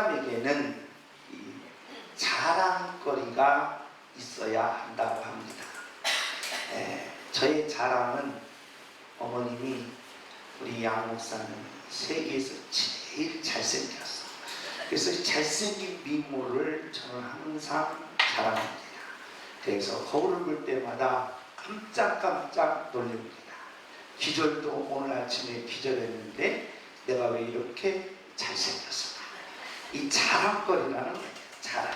사람에게는 이 자랑거리가 있어야 한다고 합니다. 예, 저의 자랑은 어머님이 우리 양 목사는 세계에서 제일 잘생겼어. 그래서 잘생긴 미모를 저는 항상 자랑합니다. 그래서 거울을 볼 때마다 깜짝깜짝 놀랍니다. 기절도 오늘 아침에 기절했는데 내가 왜 이렇게 잘생겼을까? 이 자랑거리라는. 자랑.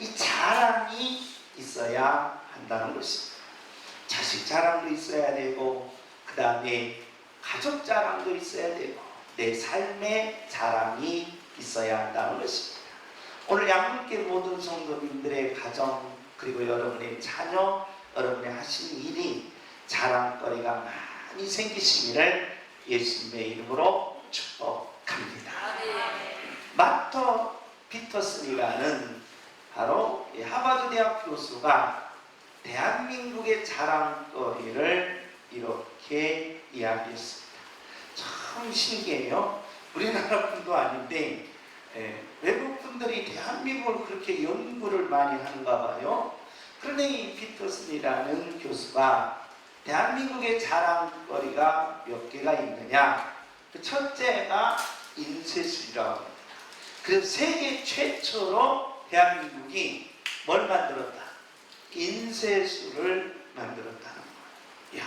이 자랑이 있어야 한다는 것입니다. 자식 자랑도 있어야 되고 그 다음에 가족 자랑도 있어야 되고 내 삶의 자랑이 있어야 한다는 것입니다. 오늘 양분께 모든 성도님들의 가정 그리고 여러분의 자녀 여러분의 하신 일이 자랑거리가 많이 생기시기를 예수님의 이름으로 축복합니다. 마터 피터슨이라는 바로 이 하버드 대학 교수가 대한민국의 자랑거리를 이렇게 이야기했습니다. 참 신기해요. 우리나라 분도 아닌데 예, 외국 분들이 대한민국을 그렇게 연구를 많이 하는가 봐요. 그런데 이 피터슨이라는 교수가 대한민국의 자랑거리가 몇 개가 있느냐? 그 첫째가 인쇄술이라고 합니다. 그래서 세계 최초로 대한민국이 뭘 만들었다? 인쇄술을 만들었다는 거예요. 야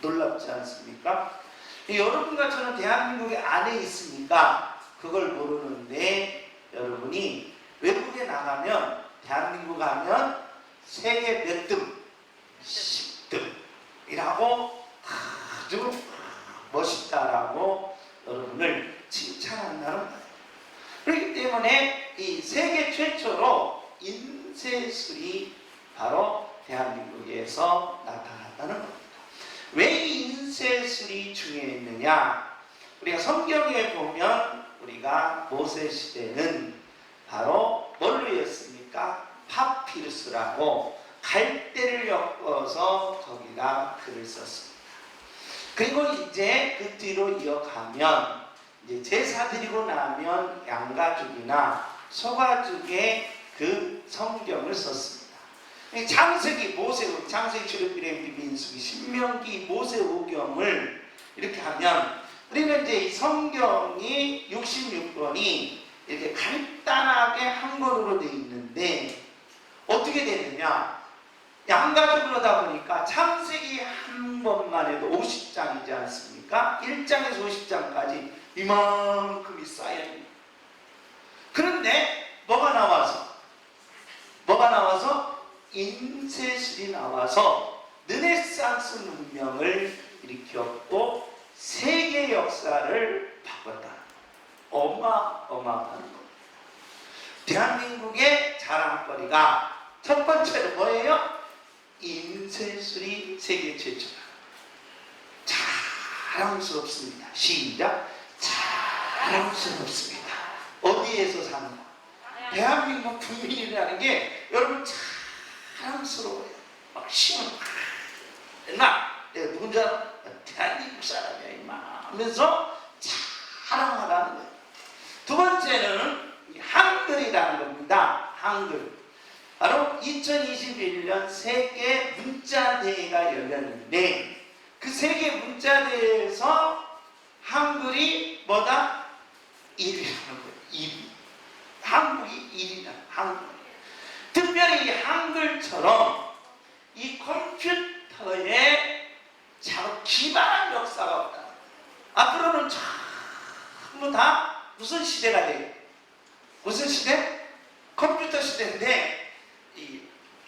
놀랍지 않습니까? 여러분과 저는 대한민국의 안에 있으니까 그걸 모르는데 여러분이 외국에 나가면 대한민국 가면 세계 몇 등? 10등이라고 아주 멋있다라고 여러분을 칭찬한다는 거예요. 그렇기 때문에 이 세계 최초로 인쇄술이 바로 대한민국에서 나타났다는 겁니다. 왜 인쇄술이 중요했느냐? 우리가 성경에 보면 우리가 모세 시대는 바로 뭘로였습니까? 파피루스라고 갈대를 엮어서 거기다 글을 썼습니다. 그리고 이제 그 뒤로 이어가면 이제 제사 드리고 나면 양가죽이나 소가죽의 그 성경을 썼습니다. 장세기 모세 장세기 출애굽기 민수기 신명기 모세 오경을 이렇게 하면 우리는 이제 이 성경이 66권이 이렇게 간단하게 한 권으로 되어 있는데 어떻게 되느냐 양가죽으로 다 보니까 창세기 한 번만 해도 50장이지 않습니까? 1장에서 50장까지 이만큼이 쌓여있는 그런데 뭐가 나와서 뭐가 나와서 인쇄술이 나와서 르네상스 문명을 일으켰고 세계 역사를 바꿨다. 어마어마한 겁니다. 대한민국의 자랑거리가 첫 번째로 뭐예요? 인쇄술이 세계 최초다. 자랑스럽습니다. 시작. 자랑스럽습니다. 어디에서 사는가? 대한민국 국민이라는 게 여러분 자랑스러워요. 막 힘을 나 내가 누군지 알아? 대한민국 사람이야 임마 하면서 자랑하라는 거예요. 두 번째는 이 한글이라는 겁니다. 한글. 바로 2021년 세계 문자대회가 열렸는데 그 세계 문자대회에서 한글이 뭐다? 1위라는 거예요. 1위. 한국이 1위다. 한국. 특별히 이 한글처럼 이 컴퓨터에 참 기반한 역사가 없다. 앞으로는 전부 다 무슨 시대가 돼요? 무슨 시대? 컴퓨터 시대인데 이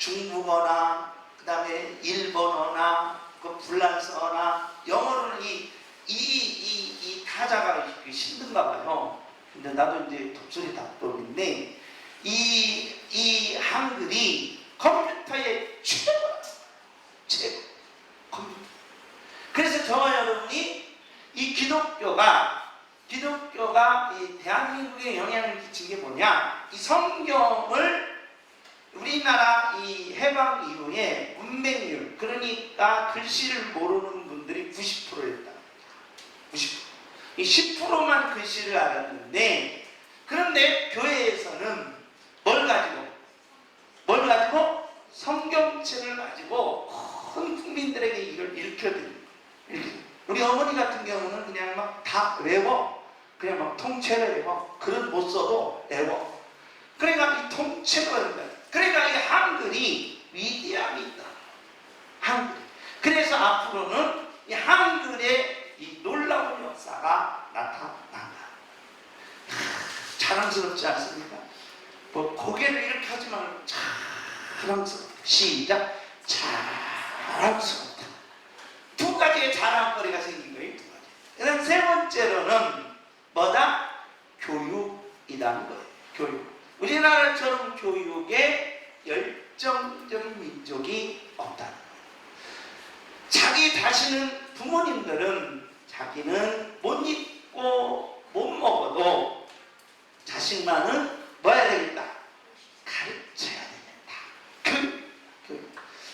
중국어나 그다음에 일본어나 그 불란서나 영어로는 이이 타자가 힘든가 봐요. 근데 나도 이제 독수리 답법인데 이이 그러니까 글씨를 모르는 분들이 90%였다. 90%. 10%만 글씨를 알았는데 그런데 교회에서는 뭘 가지고 뭘 가지고 성경책을 가지고 큰 국민들에게 이걸 읽혀드립니다. 우리 어머니 같은 경우는 그냥 막 다 외워 그냥 막 통째로 외워 글은 못 써도 외워 그러니까 이 통째로 외운다. 그러니까 이 한글이 앞으로는 이 한글의 이 놀라운 역사가 나타난다. 자랑스럽지 않습니까? 뭐 고개를 이렇게 하지 말고 자랑스럽다. 시작. 자랑스럽다. 두 가지의 자랑거리가 생긴 거예요. 두 가지. 그다음 세 번째로는 뭐다? 교육이라는 거예요. 교육. 우리나라처럼 교육에 열정적인 민족이 없다 는 거예요. 자기 자신은 부모님들은 자기는 못 입고 못 먹어도 자식만은 뭐 해야 되겠다? 가르쳐야 되겠다. 교육, 교육.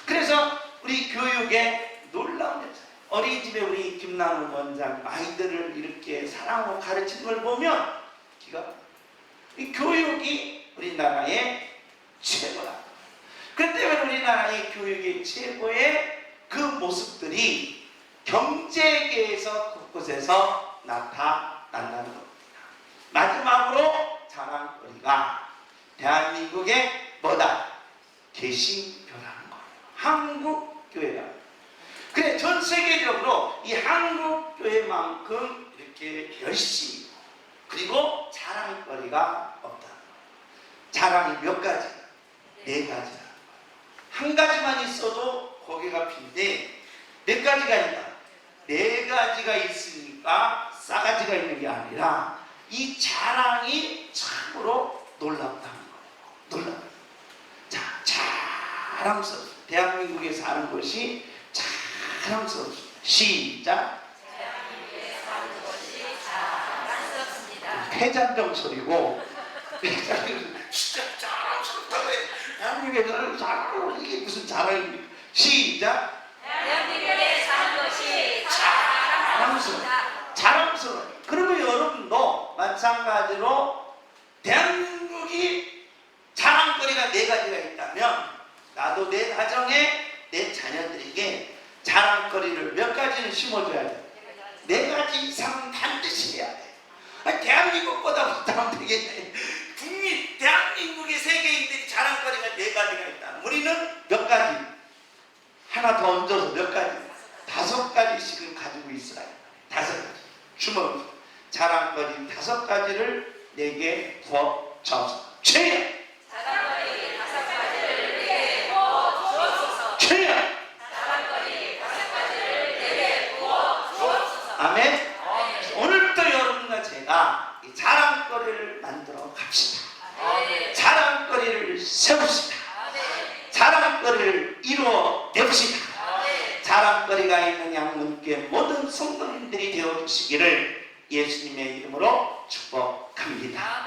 그래서 우리 교육에 놀라운 여자. 어린이집에 우리 김남우 원장 아이들을 이렇게 사랑하고 가르치는 걸 보면 기가 이 교육이 우리나라의 최고다. 그 때문에 우리나라의 교육의 최고의 그 모습들이 경제계에서 곳곳에서 나타난다는 겁니다. 마지막으로 자랑거리가 대한민국의 뭐다? 개신교라는 거예요. 한국교회라. 그래 전 세계적으로 이 한국교회만큼 이렇게 열심히 그리고 자랑거리가 없다. 자랑이 몇 가지? 네 가지라는 거예요. 한 가지만 있어도 고개가 핀데 몇 가지가 있다. 네 가지가 있으니까 싸가지가 있는 게 아니라 이 자랑이 참으로 놀랍다는 거예요. 놀랍다. 자, 자랑스럽. 대한민국에 사는 것이 자랑스럽습니다. 시작. 폐잔정 소리고 진짜 자랑스럽다고 해. 대한민국에서는 자꾸 이게 무슨 자랑입니까? 시작. 대한민국에 사는 것이 자랑스러워. 자랑스러워. 그러면 여러분도 마찬가지로 대한민국이 자랑거리가 네 가지가 있다면 나도 내 가정에 내 자녀들에게 자랑거리를 몇 가지는 심어줘야 돼. 네 가지 이상은 반드시 해야 돼. 아니, 대한민국보다 못하면 되겠네. 국민, 대한민국의 세계인들이 자랑거리가 네 가지가 있다. 우리는 몇 가지? 하나 더 얹어서 몇 가지? 다섯 가지씩은 가지고 돼. 다섯 가지. 주먹. 자랑거리 다섯 가지를 내게 부어줘서. 최야! 자랑거리 다섯 가지를 내게 부어 주옵소서. 최야! 자랑거리 다섯 가지를 내게 부어 주옵소서. 아멘? 오늘부터 여러분과 제가 이 자랑거리를 만들어 갑시다. 아멘. 자랑거리를 세웁시다. 아멘. 자랑거리를 이루어 냅시다. 아멘. 자랑거리가 있는 양문께 모든 성도님들이 되어주시기를 예수님의 이름으로 축복합니다.